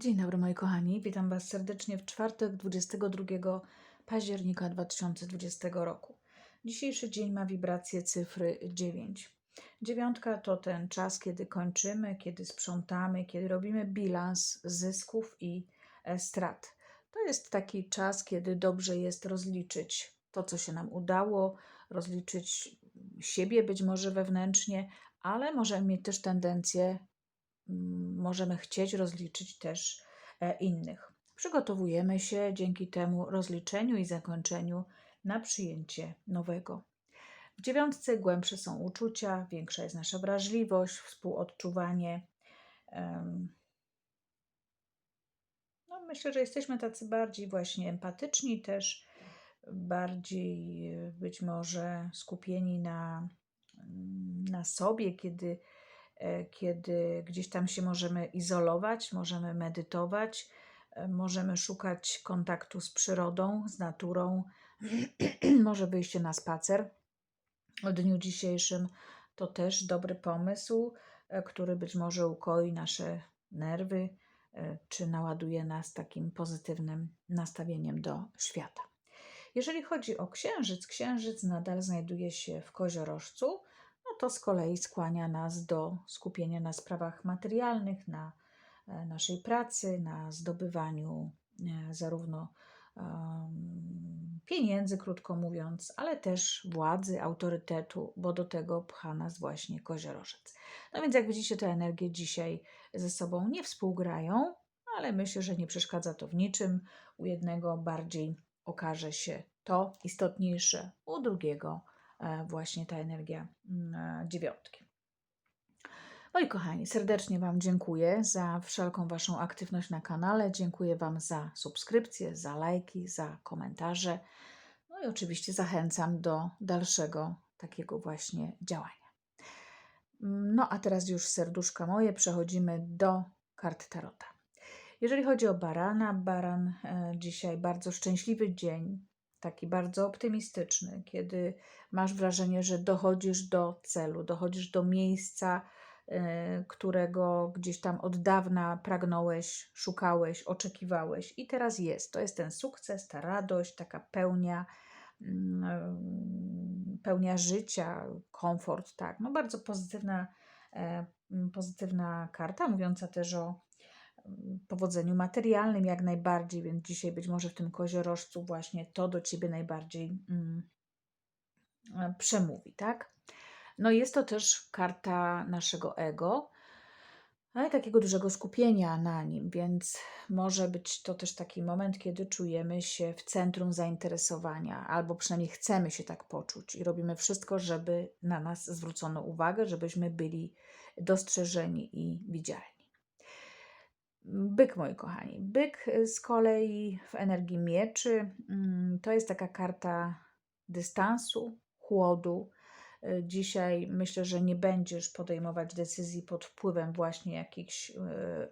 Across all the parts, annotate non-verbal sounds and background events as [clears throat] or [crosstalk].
Dzień dobry moi kochani, witam Was serdecznie w czwartek 22 października 2020 roku. Dzisiejszy dzień ma wibrację cyfry 9. Dziewiątka to ten czas, kiedy kończymy, kiedy sprzątamy, kiedy robimy bilans zysków i e, strat. To jest taki czas, kiedy dobrze jest rozliczyć to, co się nam udało, rozliczyć siebie być może wewnętrznie, ale możemy mieć też tendencję możemy chcieć rozliczyć też e, innych. Przygotowujemy się dzięki temu rozliczeniu i zakończeniu na przyjęcie nowego. W dziewiątce głębsze są uczucia, większa jest nasza wrażliwość, współodczuwanie. No, myślę, że jesteśmy tacy bardziej właśnie empatyczni też, bardziej być może skupieni na, na sobie, kiedy kiedy gdzieś tam się możemy izolować, możemy medytować, e, możemy szukać kontaktu z przyrodą, z naturą, [clears throat] może wyjście na spacer. O dniu dzisiejszym to też dobry pomysł, e, który być może ukoi nasze nerwy, e, czy naładuje nas takim pozytywnym nastawieniem do świata. Jeżeli chodzi o księżyc, księżyc nadal znajduje się w koziorożcu, no to z kolei skłania nas do skupienia na sprawach materialnych, na e, naszej pracy, na zdobywaniu e, zarówno pieniędzy, krótko mówiąc, ale też władzy, autorytetu, bo do tego pcha nas właśnie koziorożec. No więc jak widzicie, te energie dzisiaj ze sobą nie współgrają, ale myślę, że nie przeszkadza to w niczym. U jednego bardziej okaże się to istotniejsze, u drugiego właśnie ta energia mm, e, dziewiątki. Moi kochani, serdecznie Wam dziękuję za wszelką Waszą aktywność na kanale. Dziękuję Wam za subskrypcje, za lajki, za komentarze. No i oczywiście zachęcam do dalszego takiego właśnie działania. No a teraz już serduszka moje, przechodzimy do kart Tarota. Jeżeli chodzi o barana, baran e, dzisiaj bardzo szczęśliwy dzień, taki bardzo optymistyczny, kiedy masz wrażenie, że dochodzisz do celu, dochodzisz do miejsca, e, którego gdzieś tam od dawna pragnąłeś, szukałeś, oczekiwałeś i teraz jest. To jest ten sukces, ta radość, taka pełnia, mm, e, pełnia życia, komfort, tak. No bardzo pozytywna, e, mm, pozytywna karta, mówiąca też o powodzeniu materialnym jak najbardziej, więc dzisiaj być może w tym koziorożcu właśnie to do Ciebie najbardziej mm, e, przemówi, tak? No jest to też karta naszego ego, ale takiego dużego skupienia na nim, więc może być to też taki moment, kiedy czujemy się w centrum zainteresowania, albo przynajmniej chcemy się tak poczuć i robimy wszystko, żeby na nas zwrócono uwagę, żebyśmy byli dostrzeżeni i widzialni. Byk, moi kochani. Byk y, z kolei w energii mieczy mm, to jest taka karta dystansu, chłodu. Y, Dzisiaj myślę, że nie będziesz podejmować decyzji pod wpływem właśnie jakichś y,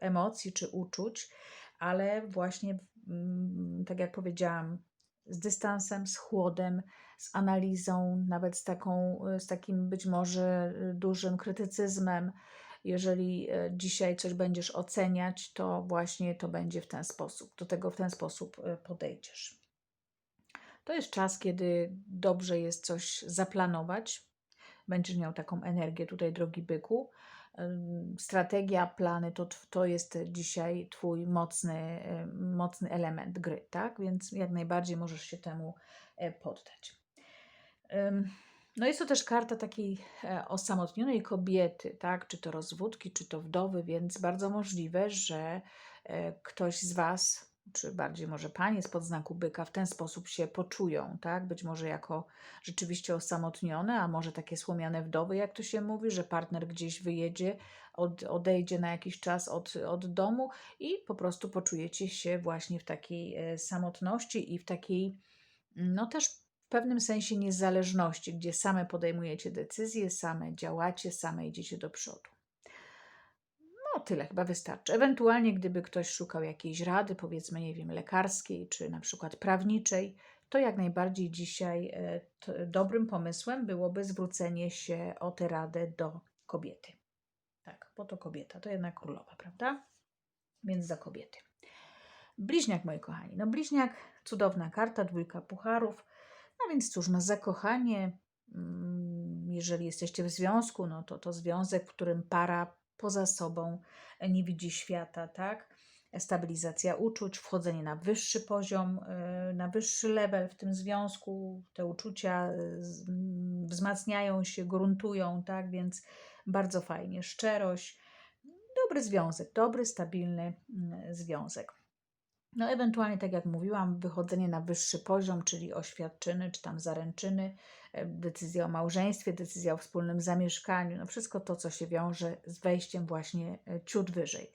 emocji czy uczuć, ale właśnie, mm, tak jak powiedziałam, z dystansem, z chłodem, z analizą, nawet z, taką, z takim być może dużym krytycyzmem. Jeżeli e, dzisiaj coś będziesz oceniać, to właśnie to będzie w ten sposób, do tego w ten sposób e, podejdziesz. To jest czas, kiedy dobrze jest coś zaplanować. Będziesz miał taką energię tutaj, drogi byku. Strategia, plany to, to jest dzisiaj Twój mocny, y, mocny element gry, tak? Więc jak najbardziej możesz się temu e, poddać. No jest to też karta takiej e, osamotnionej kobiety, tak? Czy to rozwódki, czy to wdowy, więc bardzo możliwe, że e, ktoś z Was, czy bardziej może panie spod znaku byka, w ten sposób się poczują, tak? Być może jako rzeczywiście osamotnione, a może takie słomiane wdowy, jak to się mówi, że partner gdzieś wyjedzie, od, odejdzie na jakiś czas od, od domu i po prostu poczujecie się właśnie w takiej e, samotności i w takiej, no też w pewnym sensie niezależności, gdzie same podejmujecie decyzje, same działacie, same idziecie do przodu. No, tyle chyba wystarczy. Ewentualnie, gdyby ktoś szukał jakiejś rady, powiedzmy, nie wiem, lekarskiej czy na przykład prawniczej, to jak najbardziej dzisiaj e, dobrym pomysłem byłoby zwrócenie się o tę radę do kobiety. Tak, bo to kobieta, to jednak królowa, prawda? więc za kobiety. Bliźniak, moi kochani. No bliźniak, cudowna karta, dwójka pucharów. No więc cóż, no zakochanie, mm, jeżeli jesteście w związku, no to to związek, w którym para poza sobą nie widzi świata, tak? Stabilizacja uczuć, wchodzenie na wyższy poziom, y, na wyższy level w tym związku, te uczucia y, mm, wzmacniają się, gruntują, tak? Więc bardzo fajnie. Szczerość, dobry związek, dobry, stabilny mm, związek. No, ewentualnie, tak jak mówiłam, wychodzenie na wyższy poziom, czyli oświadczyny czy tam zaręczyny, e, decyzja o małżeństwie, decyzja o wspólnym zamieszkaniu, no wszystko to, co się wiąże z wejściem właśnie e, ciut wyżej.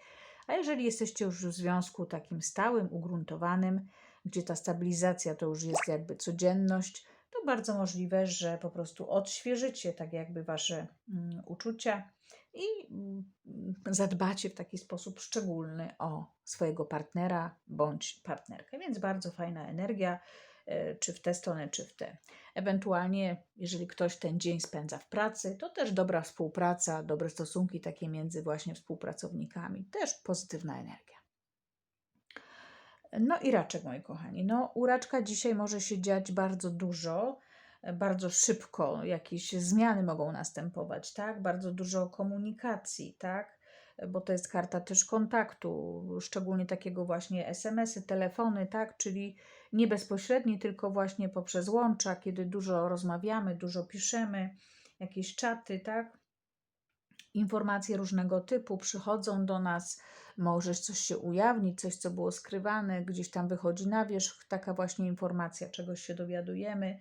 A jeżeli jesteście już w związku takim stałym, ugruntowanym, gdzie ta stabilizacja to już jest jakby codzienność, to bardzo możliwe, że po prostu odświeżycie tak jakby wasze mm, uczucia i mm, zadbacie w taki sposób szczególny o swojego partnera bądź partnerkę. Więc bardzo fajna energia, e, czy w tę stronę, czy w tę. Ewentualnie, jeżeli ktoś ten dzień spędza w pracy, to też dobra współpraca, dobre stosunki takie między właśnie współpracownikami, też pozytywna energia. No i raczek, moi kochani. No, u raczka dzisiaj może się dziać bardzo dużo, bardzo szybko, jakieś zmiany mogą następować, tak? Bardzo dużo komunikacji, tak? Bo to jest karta też kontaktu, szczególnie takiego właśnie SMS-y, telefony, tak? Czyli nie bezpośredni, tylko właśnie poprzez łącza, kiedy dużo rozmawiamy, dużo piszemy, jakieś czaty, tak? informacje różnego typu przychodzą do nas, może coś się ujawnić, coś, co było skrywane, gdzieś tam wychodzi na wierzch, taka właśnie informacja, czegoś się dowiadujemy.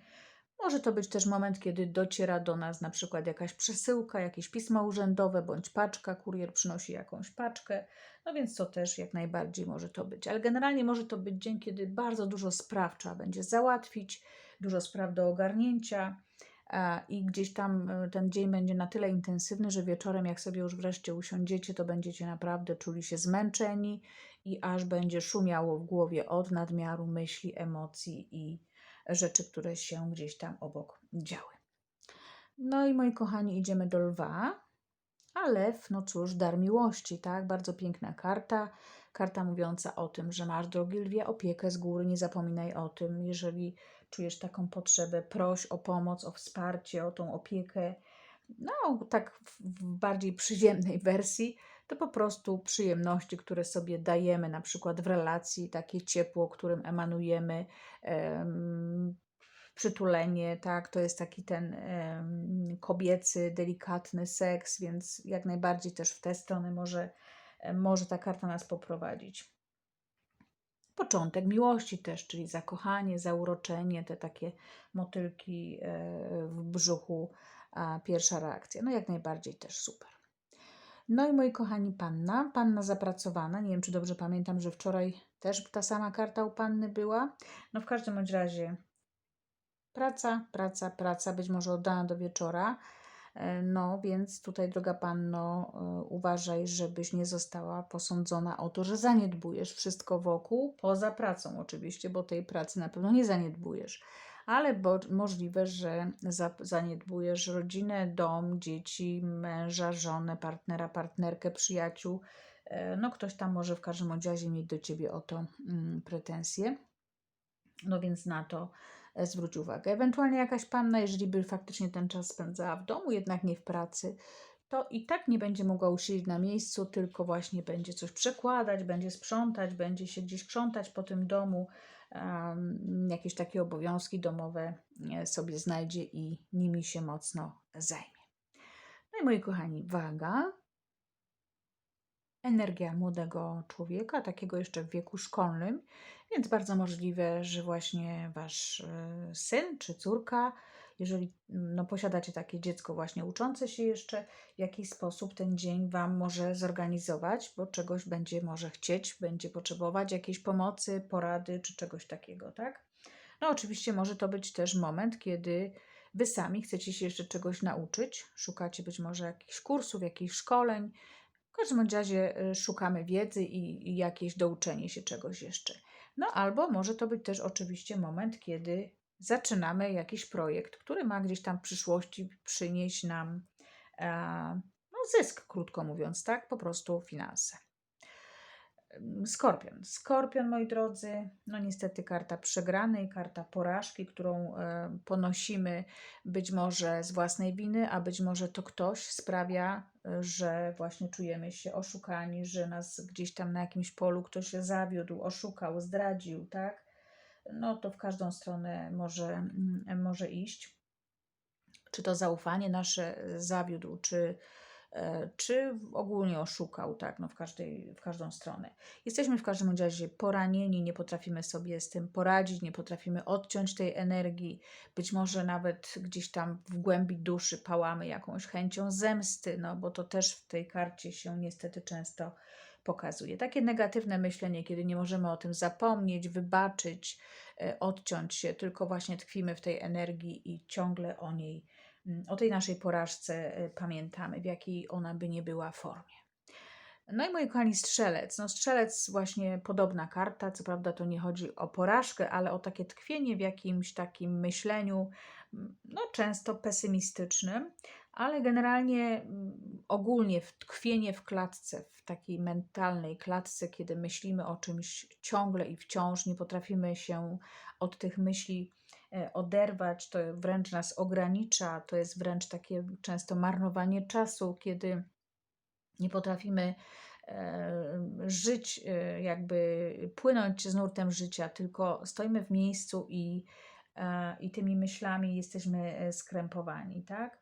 Może to być też moment, kiedy dociera do nas na przykład jakaś przesyłka, jakieś pismo urzędowe bądź paczka, kurier przynosi jakąś paczkę, no więc to też jak najbardziej może to być. Ale generalnie może to być dzień, kiedy bardzo dużo spraw trzeba będzie załatwić, dużo spraw do ogarnięcia i gdzieś tam e, ten dzień będzie na tyle intensywny, że wieczorem, jak sobie już wreszcie usiądziecie, to będziecie naprawdę czuli się zmęczeni i aż będzie szumiało w głowie od nadmiaru myśli, emocji i rzeczy, które się gdzieś tam obok działy. No i moi kochani, idziemy do lwa. A lew, no cóż, dar miłości, tak? Bardzo piękna karta. Karta mówiąca o tym, że masz, drogi lwie, opiekę z góry. Nie zapominaj o tym. Jeżeli czujesz taką potrzebę, proś o pomoc, o wsparcie, o tą opiekę. No, tak w, bardziej przyziemnej wersji, to po prostu przyjemności, które sobie dajemy, na przykład w relacji, takie ciepło, którym emanujemy, em, przytulenie, tak, to jest taki ten em, kobiecy, delikatny seks, więc jak najbardziej też w tę stronę może, może ta karta nas poprowadzić początek miłości też, czyli zakochanie, zauroczenie, te takie motylki e, w brzuchu, a pierwsza reakcja. No jak najbardziej też super. No i moi kochani, panna, panna zapracowana. Nie wiem, czy dobrze pamiętam, że wczoraj też ta sama karta u panny była. No w każdym bądź razie praca, praca, praca, być może oddana do wieczora. E, No, więc tutaj, droga panno, e, uważaj, żebyś nie została posądzona o to, że zaniedbujesz wszystko wokół, poza pracą oczywiście, bo tej pracy na pewno nie zaniedbujesz, ale bo, możliwe, że za, zaniedbujesz rodzinę, dom, dzieci, męża, żonę, partnera, partnerkę, przyjaciół. E, No, ktoś tam może w każdym razie mieć do ciebie o to mm, pretensje. No więc na to e, zwróć uwagę. Ewentualnie jakaś panna, jeżeli by faktycznie ten czas spędzała w domu, jednak nie w pracy, to i tak nie będzie mogła usiedzieć na miejscu, tylko właśnie będzie coś przekładać, będzie sprzątać, będzie się gdzieś krzątać po tym domu, jakieś takie obowiązki domowe e, sobie znajdzie i nimi się mocno zajmie. No i moi kochani, waga. Energia młodego człowieka, takiego jeszcze w wieku szkolnym, więc bardzo możliwe, że właśnie wasz e, syn czy córka, jeżeli no, posiadacie takie dziecko właśnie uczące się jeszcze, w jakiś sposób ten dzień wam może zorganizować, bo czegoś będzie może chcieć, będzie potrzebować jakiejś pomocy, porady czy czegoś takiego, tak? No oczywiście może to być też moment, kiedy wy sami chcecie się jeszcze czegoś nauczyć, szukacie być może jakichś kursów, jakichś szkoleń. W każdym razie y, szukamy wiedzy i, i jakieś douczenie się czegoś jeszcze. No albo może to być też oczywiście moment, kiedy zaczynamy jakiś projekt, który ma gdzieś tam w przyszłości przynieść nam e, no, zysk, krótko mówiąc, tak? Po prostu finanse. Skorpion. Skorpion, moi drodzy, no niestety karta przegranej, karta porażki, którą e, ponosimy być może z własnej winy, a być może to ktoś sprawia, e, że właśnie czujemy się oszukani, że nas gdzieś tam na jakimś polu ktoś zawiódł, oszukał, zdradził, tak? No to w każdą stronę może, mm, może iść. Czy to zaufanie nasze e, zawiódł, czy E, czy ogólnie oszukał, tak, no w, każdej, w każdą stronę. Jesteśmy w każdym razie poranieni, nie potrafimy sobie z tym poradzić, nie potrafimy odciąć tej energii, być może nawet gdzieś tam w głębi duszy pałamy jakąś chęcią zemsty, no bo to też w tej karcie się niestety często pokazuje. Takie negatywne myślenie, kiedy nie możemy o tym zapomnieć, wybaczyć, e, odciąć się, tylko właśnie tkwimy w tej energii i ciągle o niej Mm, o tej naszej porażce e, pamiętamy, w jakiej ona by nie była formie. No i moi kochani, strzelec. No strzelec właśnie podobna karta, co prawda to nie chodzi o porażkę, ale o takie tkwienie w jakimś takim myśleniu, mm, no często pesymistycznym, ale generalnie mm, ogólnie tkwienie w klatce, w takiej mentalnej klatce, kiedy myślimy o czymś ciągle i wciąż nie potrafimy się od tych myśli E, oderwać, to wręcz nas ogranicza, to jest wręcz takie często marnowanie czasu, kiedy nie potrafimy e, żyć, e, jakby płynąć z nurtem życia, tylko stoimy w miejscu i, i tymi myślami jesteśmy skrępowani, tak?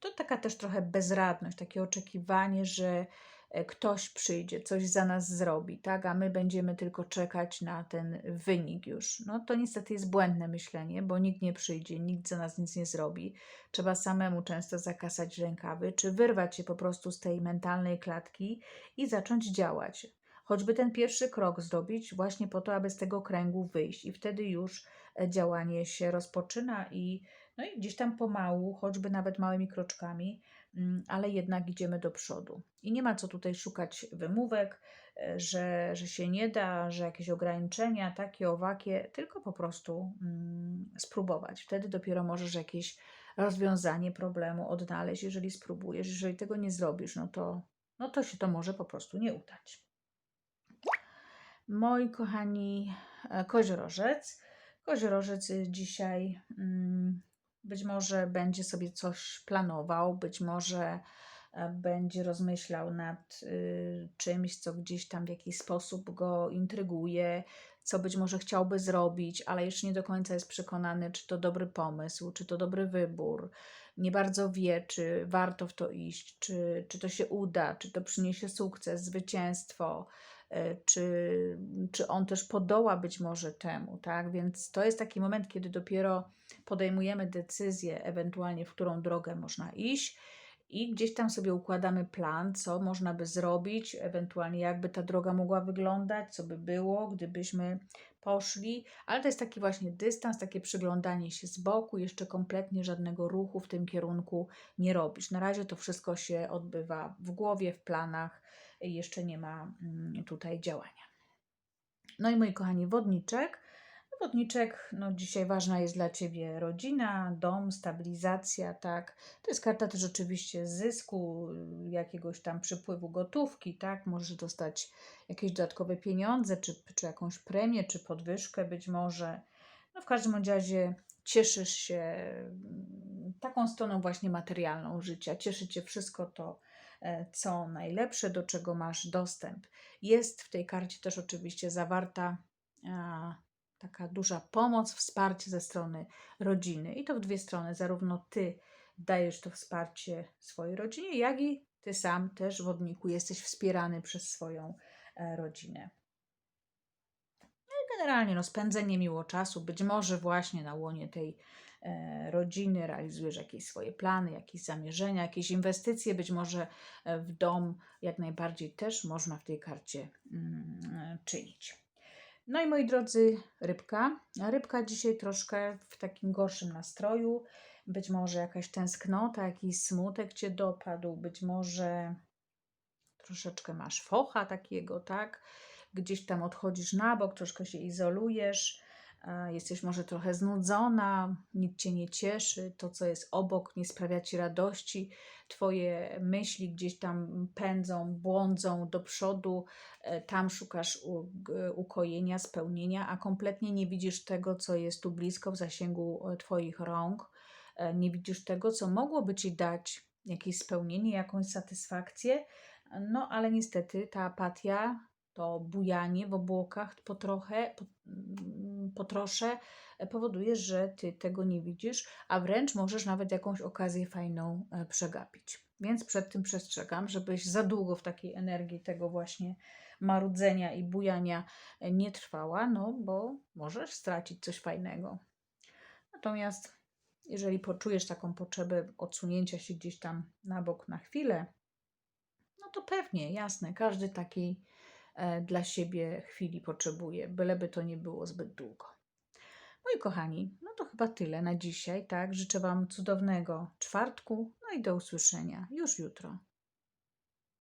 To taka też trochę bezradność, takie oczekiwanie, że E, ktoś przyjdzie, coś za nas zrobi, tak, a my będziemy tylko czekać na ten wynik już. No to niestety jest błędne myślenie, bo nikt nie przyjdzie, nikt za nas nic nie zrobi. Trzeba samemu często zakasać rękawy, czy wyrwać się po prostu z tej mentalnej klatki i zacząć działać. Choćby ten pierwszy krok zrobić, właśnie po to, aby z tego kręgu wyjść, i wtedy już e, działanie się rozpoczyna i, no i gdzieś tam pomału, choćby nawet małymi kroczkami, Mm, ale jednak idziemy do przodu. I nie ma co tutaj szukać wymówek, e, że, że się nie da, że jakieś ograniczenia, takie, owakie, tylko po prostu mm, spróbować. Wtedy dopiero możesz jakieś rozwiązanie problemu odnaleźć, jeżeli spróbujesz. Jeżeli tego nie zrobisz, no to, no to się to może po prostu nie udać. Moi kochani, e, koziorożec. Koziorożec dzisiaj mm, być może będzie sobie coś planował, być może e, będzie rozmyślał nad y, czymś, co gdzieś tam w jakiś sposób go intryguje, co być może chciałby zrobić, ale jeszcze nie do końca jest przekonany, czy to dobry pomysł, czy to dobry wybór. Nie bardzo wie, czy warto w to iść, czy, czy to się uda, czy to przyniesie sukces, zwycięstwo czy, czy on też podoła być może temu, tak? Więc to jest taki moment, kiedy dopiero podejmujemy decyzję, ewentualnie w którą drogę można iść i gdzieś tam sobie układamy plan, co można by zrobić, ewentualnie jakby ta droga mogła wyglądać, co by było, gdybyśmy poszli, ale to jest taki właśnie dystans, takie przyglądanie się z boku, jeszcze kompletnie żadnego ruchu w tym kierunku nie robisz. Na razie to wszystko się odbywa w głowie, w planach, jeszcze nie ma mm, tutaj działania. No i moi kochani, wodniczek. Wodniczek, no dzisiaj ważna jest dla Ciebie rodzina, dom, stabilizacja, tak. To jest karta też oczywiście zysku, jakiegoś tam przypływu gotówki, tak. Możesz dostać jakieś dodatkowe pieniądze, czy, czy jakąś premię, czy podwyżkę być może. No w każdym razie cieszysz się mm, taką stroną właśnie materialną życia. Cieszy Cię wszystko to, E, co najlepsze, do czego masz dostęp. Jest w tej karcie też oczywiście zawarta taka duża pomoc, wsparcie ze strony rodziny. I to w dwie strony. Zarówno ty dajesz to wsparcie swojej rodzinie, jak i ty sam też wodniku jesteś wspierany przez swoją e, rodzinę. No i generalnie no, spędzenie miło czasu, być może właśnie na łonie tej E, rodziny, realizujesz jakieś swoje plany, jakieś zamierzenia, jakieś inwestycje, być może e, w dom, jak najbardziej też można w tej karcie mm, czynić. No i moi drodzy, rybka. Rybka dzisiaj troszkę w takim gorszym nastroju. Być może jakaś tęsknota, jakiś smutek cię dopadł, być może troszeczkę masz focha takiego, tak? Gdzieś tam odchodzisz na bok, troszkę się izolujesz jesteś może trochę znudzona, nic cię nie cieszy, to co jest obok nie sprawia ci radości, twoje myśli gdzieś tam pędzą, błądzą do przodu, e, tam szukasz ukojenia, spełnienia, a kompletnie nie widzisz tego, co jest tu blisko w zasięgu e, twoich rąk, e, nie widzisz tego, co mogłoby ci dać jakieś spełnienie, jakąś satysfakcję, no ale niestety ta apatia to bujanie w obłokach po trochę, po, mm, po trosze e, powoduje, że ty tego nie widzisz, a wręcz możesz nawet jakąś okazję fajną e, przegapić. Więc przed tym przestrzegam, żebyś za długo w takiej energii tego właśnie marudzenia i bujania e, nie trwała, no bo możesz stracić coś fajnego. Natomiast jeżeli poczujesz taką potrzebę odsunięcia się gdzieś tam na bok na chwilę, no to pewnie, jasne, każdy takiej e, dla siebie chwili potrzebuje, byleby to nie było zbyt długo. Moi kochani, no to chyba tyle na dzisiaj, tak? Życzę Wam cudownego czwartku, no i do usłyszenia już jutro.